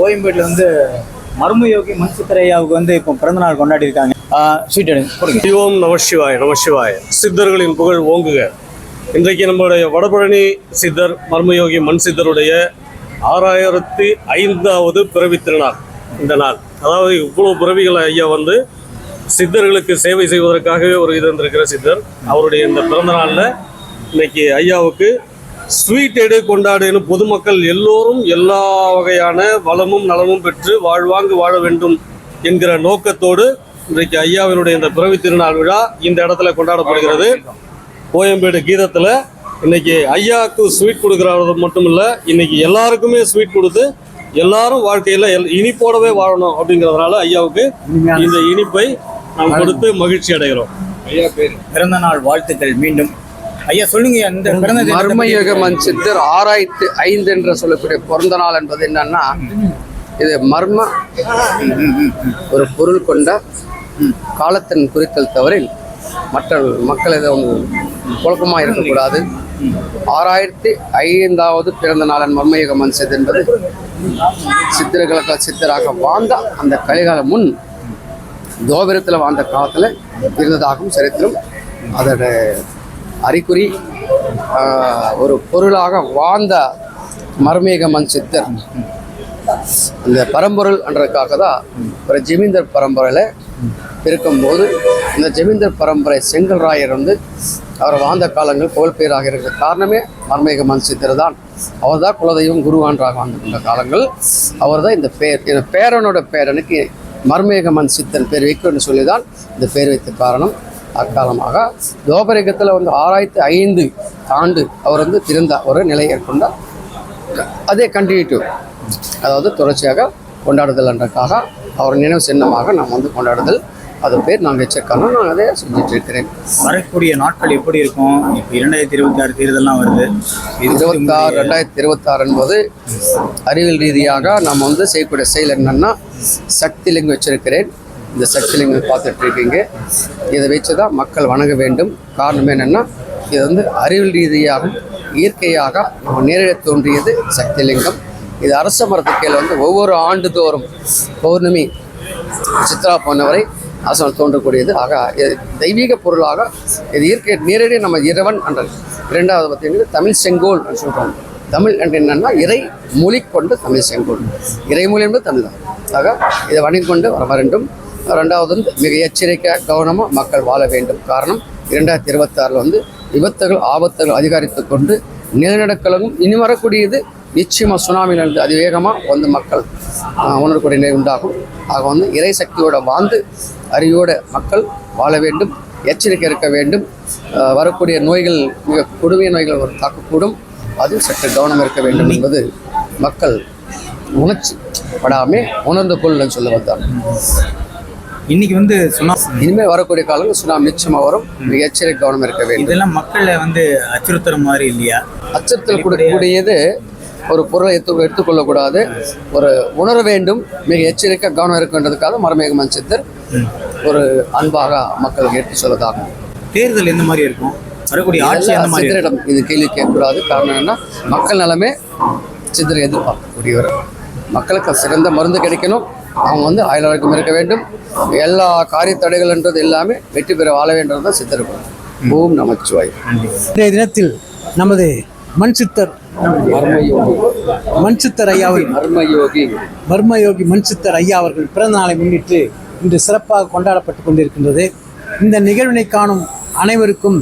கோயம்பேட்டில் வந்து மர்மயோகி மன்சுத்தரையாவுக்கு வந்து இப்போ பிறந்தநாள் கொண்டாடி இருக்காங்க ஸ்வீட் எடுங்க கொடுங்க. ஓம் நமசிவாய சித்தர்களின் புகழ் ஓங்குக. இன்றைக்கு நம்மளுடைய வடபழனி சித்தர் மர்மயோகி மண் சித்தருடைய ஆறாயிரத்தி ஐந்தாவது பிறவி திருநாள் இந்த நாள். அதாவது இவ்வளோ பிறவிகள் ஐயா வந்து சித்தர்களுக்கு சேவை செய்வதற்காகவே ஒரு இது இருந்திருக்கிற சித்தர். அவருடைய இந்த பிறந்த நாளில் இன்னைக்கு ஐயாவுக்கு ஸ்வீட் எடு கொண்டாடுன்னு பொதுமக்கள் எல்லோரும் எல்லா வகையான வளமும் நலமும் பெற்று வாழ்வாங்கு வாழ வேண்டும் என்கிற நோக்கத்தோடு இன்றைக்கு ஐயாவினுடைய இந்த பிறவி திருநாள் விழா இந்த இடத்துல கொண்டாடப்படுகிறது. கோயம்பேடு கீதத்தில் இன்னைக்கு ஐயாவுக்கு ஸ்வீட் கொடுக்குறது மட்டும் இல்லை இன்னைக்கு எல்லாருக்குமே ஸ்வீட் கொடுத்து எல்லாரும் வாழ்க்கையில் எல் இனிப்போடவே வாழணும் அப்படிங்கிறதுனால ஐயாவுக்கு இந்த இனிப்பை நாம் கொடுத்து மகிழ்ச்சி அடைகிறோம். ஐயா பேர் பிறந்த நாள் வாழ்த்துக்கள் மீண்டும். ஐயா சொல்லுங்க இந்த பிறந்த மர்மயுக சித்தர் ஆறாயிரத்து ஐந்து என்று சொல்லக்கூடிய பிறந்த நாள் என்பது என்னன்னா இது மர்ம ஒரு பொருள் கொண்ட காலத்தின் குறித்தல் தவறில் மற்ற மக்கள் எதுவும் குழப்பமாக இருக்கக்கூடாது. ஆறாயிரத்தி ஐந்தாவது பிறந்த நாளன் மர்மயுக மண் சித்தர் என்பது சித்திரர்களுக்கு சித்தராக வாழ்ந்த அந்த கலிகால முன் தோபிரத்தில் வாழ்ந்த காலத்தில் இருந்ததாகவும் சரித்திரம் அதோட அறிகுறி ஒரு பொருளாக வாழ்ந்த மர்மேக மண் சித்தர். இந்த பரம்பொருள் என்றதுக்காக தான் ஒரு ஜமீந்தர் பரம்பரையில் இருக்கும்போது இந்த ஜமீந்தர் பரம்பரை செங்கல் ராயர் வந்து அவர் வாழ்ந்த காலங்கள் புகழ்பெயராக இருக்கிற காரணமே மர்மேக மண் சித்தர் தான். அவர் தான் குலதெய்வம் குருவான்றாக கொண்ட காலங்கள். அவர் தான் இந்த பேர் இந்த பேரனோட பேரனுக்கு மர்மேக மண் சித்தன் பேர் வைக்கணும்னு சொல்லி தான் இந்த பேர் வைத்த காரணம். அக்காலமாக தோபரகத்தில் வந்து ஆறாயிரத்தி ஐந்து ஆண்டு அவர் வந்து திறந்த ஒரு நிலை ஏற்கொண்டார் அதே கண்டினியூ அதாவது தொடர்ச்சியாக கொண்டாடுதல் என்றக்காக அவர் நினைவு சின்னமாக நாம் வந்து கொண்டாடுதல். அது பேர் நான் வச்சிருக்காங்க நான் அதை செஞ்சுட்டு இருக்கிறேன். வரக்கூடிய நாட்கள் எப்படி இருக்கும்? இப்போ இரண்டாயிரத்தி இருபத்தி ஆறு தேர்தல்லாம் வருது. இருபத்தாறு ரெண்டாயிரத்தி இருபத்தாறு என்பது அறிவியல் ரீதியாக நாம் வந்து செய்யக்கூடிய செயல் என்னன்னா சக்தி லிங்கம் வச்சிருக்கிறேன். இந்த சக்தி லிங்கம் பார்த்துட்டு இருக்கீங்க. இதை வச்சு தான் மக்கள் வணங்க வேண்டும். காரணம் என்னென்னா இது வந்து அறிவியல் ரீதியாகவும் இயற்கையாக நம்ம தோன்றியது சக்திலிங்கம். இது அரச மரத்து கீழே வந்து ஒவ்வொரு ஆண்டுதோறும் பௌர்ணமி சித்ரா போனவரை அரசன் தோன்றக்கூடியது. ஆக இது தெய்வீக பொருளாக இது இயற்கை நேரடி நம்ம இறைவன் என்ற இரண்டாவது பார்த்தீங்கன்னா தமிழ் செங்கோல் சொல்கிறோம் தமிழ் என்று என்னென்னா இறை மொழி கொண்டு தமிழ் செங்கோல். இறைமொழி என்பது தமிழ் தான். ஆக இதை வணங்கிக்கொண்டு வர வேண்டும். ரெண்டாவது வந்து மிக எச்சரிக்கை கவனமாக மக்கள் வாழ வேண்டும். காரணம் இரண்டாயிரத்தி இருபத்தாறில் வந்து விபத்துகள் ஆபத்துகள் அதிகரித்து கொண்டு நிலநடுக்கலும் இனி வரக்கூடியது. நிச்சயமாக சுனாமியிலிருந்து அதிவேகமாக வந்து மக்கள் உணரக்கூடிய நிலை உண்டாகும். ஆக வந்து இறை சக்தியோட வாழ்ந்து அறிவோட மக்கள் வாழ வேண்டும் எச்சரிக்கை இருக்க வேண்டும். வரக்கூடிய நோய்கள் மிக கொடுமைய நோய்கள் ஒரு தாக்கக்கூடும். அது சற்று கவனம் இருக்க வேண்டும் என்பது மக்கள் உணர்ச்சி படாமே உணர்ந்து கொள்ளுன்னு சொல்ல வந்தார் இன்னைக்கு வந்து சுனா இனிமேல் வரக்கூடிய காலங்கள் சுனாமி நிச்சயமாக வரும். மிக எச்சரிக்கை கவனம் இருக்க வேண்டும். இதெல்லாம் மக்களை வந்து அச்சுறுத்துற மாதிரி இல்லையா? அச்சத்தில் கொடுக்கக்கூடியது ஒரு பொருளை எடுத்து எடுத்துக்கொள்ளக்கூடாது. ஒரு உணர வேண்டும். மிக எச்சரிக்கை கவனம் இருக்கின்றதுக்காக மரமேக மஞ்சத்தர் ஒரு அன்பாக மக்களுக்கு எடுத்து சொல்லதாகும் தேர்தல் எந்த மாதிரி இருக்கும்? வரக்கூடிய ஆட்சி இதெல்லாம் மாதிரி? சித்தரிடம் இது கேள்வி கேட்கக்கூடாது. காரணம் என்னன்னா மக்கள் நலமே சித்தரை எதிர்பார்க்கக்கூடியவர். மக்களுக்கு சிறந்த மருந்து கிடைக்கணும். அவங்க வந்து ஆயுளாரோக்கியம் இருக்க வேண்டும். எல்லா காரிய தடைகள்ன்றது எல்லாமே வெற்றி பெற வாழ வேண்டது தான் சித்தருக்கு ஓம் நமச்சிவாய். இன்றைய தினத்தில் நமது மண் சித்தர் மண் சித்தர் ஐயாவை மர்மயோகி. மர்மயோகி மண் சித்தர் ஐயா அவர்கள் பிறந்த நாளை முன்னிட்டு இன்று சிறப்பாக கொண்டாடப்பட்டு கொண்டிருக்கின்றது. இந்த நிகழ்வினை காணும் அனைவருக்கும்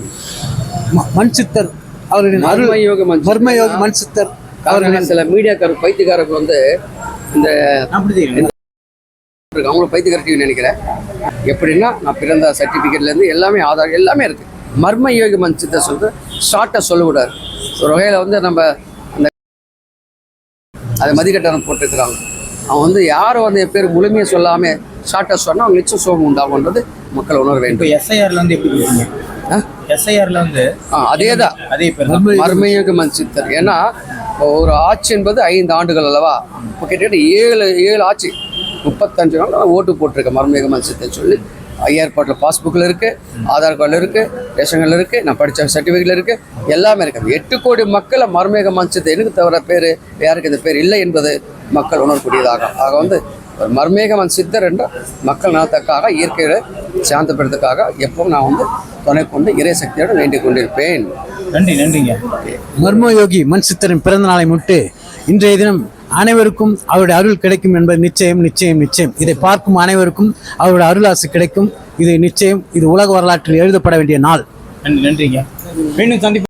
மண் சித்தர் அவர்களின் மர்மயோகி. மர்மயோகி மண் சித்தர் அவர்கள் அவர்களின் சில மீடியாக்காரர் பைத்தியக்காரர்கள் வந்து இந்த தெரியும் அவங்களும் பைத்தியக்காரட்டி நினைக்கிறேன். எப்படின்னா நான் பிறந்த சர்டிஃபிகேட்லேருந்து எல்லாமே ஆதார் எல்லாமே இருக்குது மர்ம யோகி மன்சித்தை சொல்லிட்டு ஷார்ட்டாக சொல்லக்கூடாது ஒரு வகையில் வந்து நம்ம அந்த அதை மதிக்கட்டணம் போட்டுக்கிறாங்க அவன் வந்து யாரும் வந்து என் பேர் முழுமையாக சொல்லாமல் ஷார்ட்டாக சொன்னால் அவங்க நிச்சயம் சோகம் உண்டாகுன்றது மக்கள் உணர வேண்டும். எஸ்ஐஆர்ல வந்து எப்படி எஸ்ஐஆர்ல வந்து அதே தான். அதே மர்மயோக மன்சித்தர் ஏன்னா ஒரு ஆட்சி என்பது ஐந்து ஆண்டுகள் அல்லவா? இப்போ கிட்டத்தட்ட ஏழு ஏழு ஆட்சி. முப்பத்தஞ்சு நாள் நான் ஓட்டு போட்டிருக்கேன். மர்மயோக மன்சித்தர் சொல்லி. ஏர்போர்ட்டில் பாஸ்புக்கில் இருக்குது ஆதார் கார்டில் இருக்குது ரேஷன் கார்டில் இருக்குது நான் படித்த சர்டிஃபிகேட்டில் இருக்குது எல்லாமே இருக்குது எட்டு கோடி மக்களை மர்மேக மன்சித்தை எனக்கு தவிர பேர் யாருக்கு இந்த பேர் இல்லை என்பது மக்கள் உணரக்கூடியதாக ஆக வந்து ஒரு மர்மேகமன் சித்தர் என்ற மக்கள் நலத்துக்காக இயற்கையை சாந்தப்படுறதுக்காக எப்பவும் நான் வந்து துணை கொண்டு இறை சக்தியோடு வேண்டிக் கொண்டிருப்பேன். நன்றி நன்றிங்க. மர்மயோகி மண் சித்தரின் பிறந்த நாளை முன்னிட்டு இன்றைய தினம் அனைவருக்கும் அவருடைய அருள் கிடைக்கும் என்பது நிச்சயம் நிச்சயம் நிச்சயம். இதை பார்க்கும் அனைவருக்கும் அவருடைய அருளாசு கிடைக்கும். இது நிச்சயம். இது உலக வரலாற்றில் எழுதப்பட வேண்டிய நாள். நன்றி நன்றிங்க. மீண்டும் சந்திப்பு